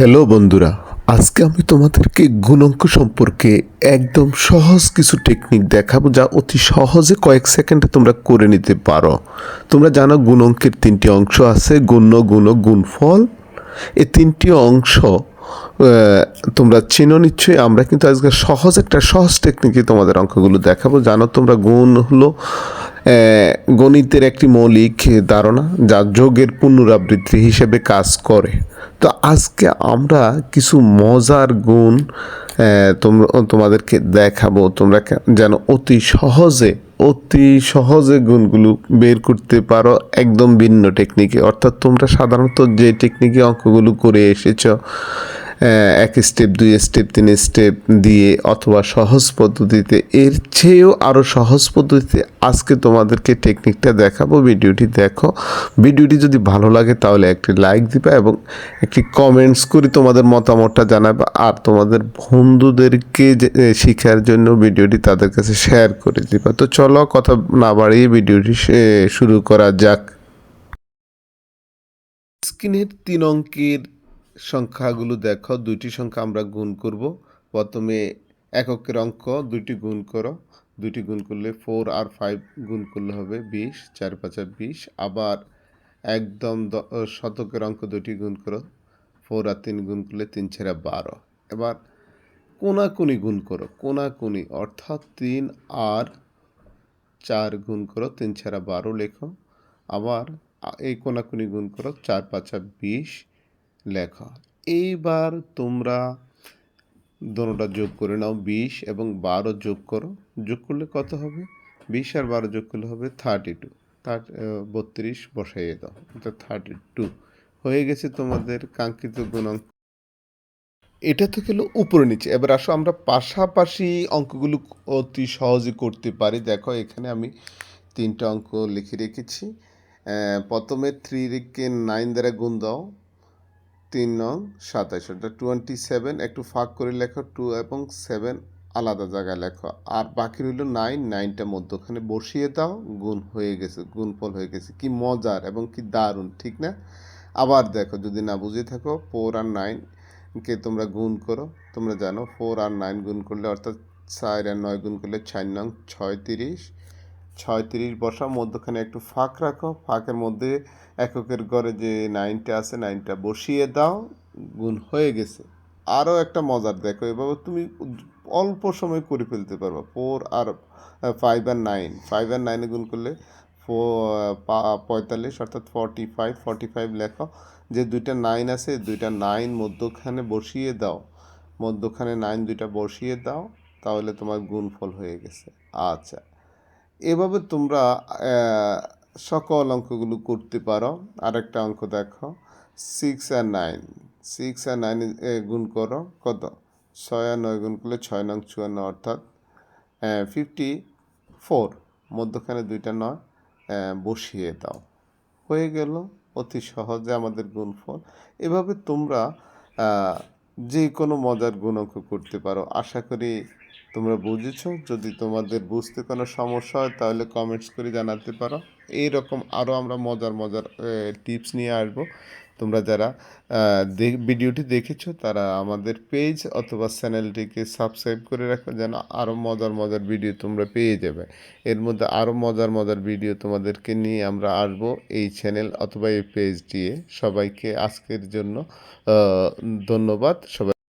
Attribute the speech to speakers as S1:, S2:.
S1: Hello বন্ধুরা, আজকে আমি তোমাদেরকে গুণাঙ্ক সম্পর্কে একদম সহজ কিছু টেকনিক দেখাবো যা অতি সহজে কয়েক সেকেন্ডে তোমরা করে নিতে পারো। তোমরা জানো গুণাঙ্কের তিনটি অংশ আছে, গুণ্য, গুণ, গুণফল। এই তিনটি অংশ তোমরা চিনো নিশ্চয়ই, আমরা কিন্তু আজকে সহজ একটা সহজ টেকনিকে তোমাদের অঙ্কগুলো দেখাবো। জানো তোমরা গুণ হলো গণিতের একটি মৌলিক ধারণা যা যোগের পুনরাবৃত্তি হিসেবে কাজ করে। তো আজকে আমরা কিছু মজার গুণ তোমরা, তোমাদেরকে দেখাবো। তোমরা যেন অতি সহজে অতি সহজে গুণগুলো বের করতে পারো একদম ভিন্ন টেকনিকে অর্থাৎ তোমরা সাধারণত যে টেকনিকে অঙ্কগুলো করে এসেছ এক স্টেপ দুই স্টেপ তিন স্টেপ দিয়ে অথবা সহজ পদ্ধতিতে, এর চেয়েও আরও সহজ পদ্ধতিতে আজকে তোমাদেরকে টেকনিকটা দেখাবো। ভিডিওটি দেখো। ভিডিওটি যদি ভালো লাগে তাহলে একটি লাইক দিবা এবং একটি কমেন্টস করে তোমাদের মতামতটা জানাবে আর তোমাদের বন্ধুদেরকে শেখার জন্য ভিডিওটি তাদের কাছে শেয়ার করে দিবা। তো চলো কথা না বাড়িয়ে ভিডিওটি শুরু করা যাক। স্ক্রিনের তিন অঙ্কের সংখ্যাগুলো দেখো, দুইটি সংখ্যা আমরা গুণ করব। প্রথমে এককের অঙ্ক, দুইটি গুণ করো। দুইটি গুণ করলে ফোর আর ফাইভ গুণ করলে হবে বিশ, চার পাঁচা বিশ। আবার একদম শতকের অঙ্ক দুটি গুণ করো। ফোর আর তিন গুণ করলে তিন ছেড়া বারো। এবার কোনাকুনি গুণ করো, কোনাকুনি অর্থাৎ তিন আর চার গুণ করো, তিন ছাড়া বারো লেখো। আবার এই কোনাকুনি গুণ করো, চার পাঁচা বিশ। লেখো। এইবার তোমরা দোনোটা যোগ করে নাও বিশ এবং বারো যোগ করো। যোগ করলে কত হবে? বিশ আর বারো যোগ করলে হবে থার্টি টু থার্ট বত্রিশ বসাইয়ে দাও। অর্থাৎ থার্টি টু হয়ে গেছে তোমাদের কাঙ্ক্ষিত গুণাঙ্ক। এটা তো গেল উপরে নিচে। এবার আসো, আমরা পাশাপাশি অঙ্কগুলো অতি সহজে করতে পারি। দেখো, এখানে আমি তিনটা অঙ্ক লিখে রেখেছি। প্রথমে থ্রি কে নাইন দ্বারা গুণ দাও। তিন নং সাতাশ অর্থাৎ টোয়েন্টি সেভেন একটু ফাঁক করে লেখো টু এবং সেভেন আলাদা জায়গায় লেখো। আর বাকি রইল নাইন নাইনটা মধ্যখানে বসিয়ে দাও, গুণ হয়ে গেছে, গুণফল হয়ে গেছে। কি মজার এবং কি দারুণ, ঠিক না? আবার দেখো, যদি না বুঝে থাকো ফোর আর নাইনকে তোমরা গুণ করো, তোমরা জানো ফোর আর নাইন গুণ করলে, অর্থাৎ চার আর নয় গুণ করলে চার নং ছয়ত্রিশ ছয়ত্রিশ বসা মধ্যখানে একটু ফাঁক রাখো। ফাঁকের মধ্যে এককের ঘরে যে নাইনটা আছে, নাইনটা বসিয়ে দাও, গুণ হয়ে গেছে। আরও একটা মজার দেখো, এভাবে তুমি অল্প সময় করে ফেলতে পারবে। ফোর আর ফাইভ আর নাইন ফাইভ আর নাইনে গুণ করলে পঁয়তাল্লিশ, অর্থাৎ ফর্টি ফাইভ ফর্টি ফাইভ লেখো। যে দুইটা নাইন আছে, দুইটা নাইন মধ্যখানে বসিয়ে দাও। মধ্যখানে নাইন দুইটা বসিয়ে দাও, তাহলে তোমার গুণফল হয়ে গেছে। আচ্ছা। এভাবে তোমরা সকল অঙ্কগুলো করতে পারো। আরেকটা অঙ্ক দেখো। সিক্স আর নাইন সিক্স আর নাইন গুণ করো। কত? ছয় আর নয় গুণ করলে ছয় নং চুয়ান্ন অর্থাৎ ফিফটি ফোর মধ্যখানে দুইটা নয় বসিয়ে দাও। হয়ে গেল। অতি সহজে আমাদের গুণফল। এভাবে তোমরা যে কোনো মজার গুণ অঙ্ক করতে পারো। আশা করি তোমরা বুঝেছ? যদি তোমাদের বুঝতে কোনো সমস্যা হয়, তাহলে কমেন্টস করে জানাতে পারো। এই রকম আরও আমরা মজার মজার টিপস নিয়ে আসব। তোমরা যারা ভিডিওটি দেখেছ, তারা আমাদের পেজ অথবা চ্যানেলটিকে সাবস্ক্রাইব করে রাখো, যেন আরও মজার মজার ভিডিও তোমরা পেয়ে যাবে। এর মধ্যে আরও মজার মজার ভিডিও তোমাদেরকে নিয়ে আমরা আসব এই চ্যানেল অথবা এই পেজ দিয়ে। সবাইকে আজকের জন্য ধন্যবাদ। সবাই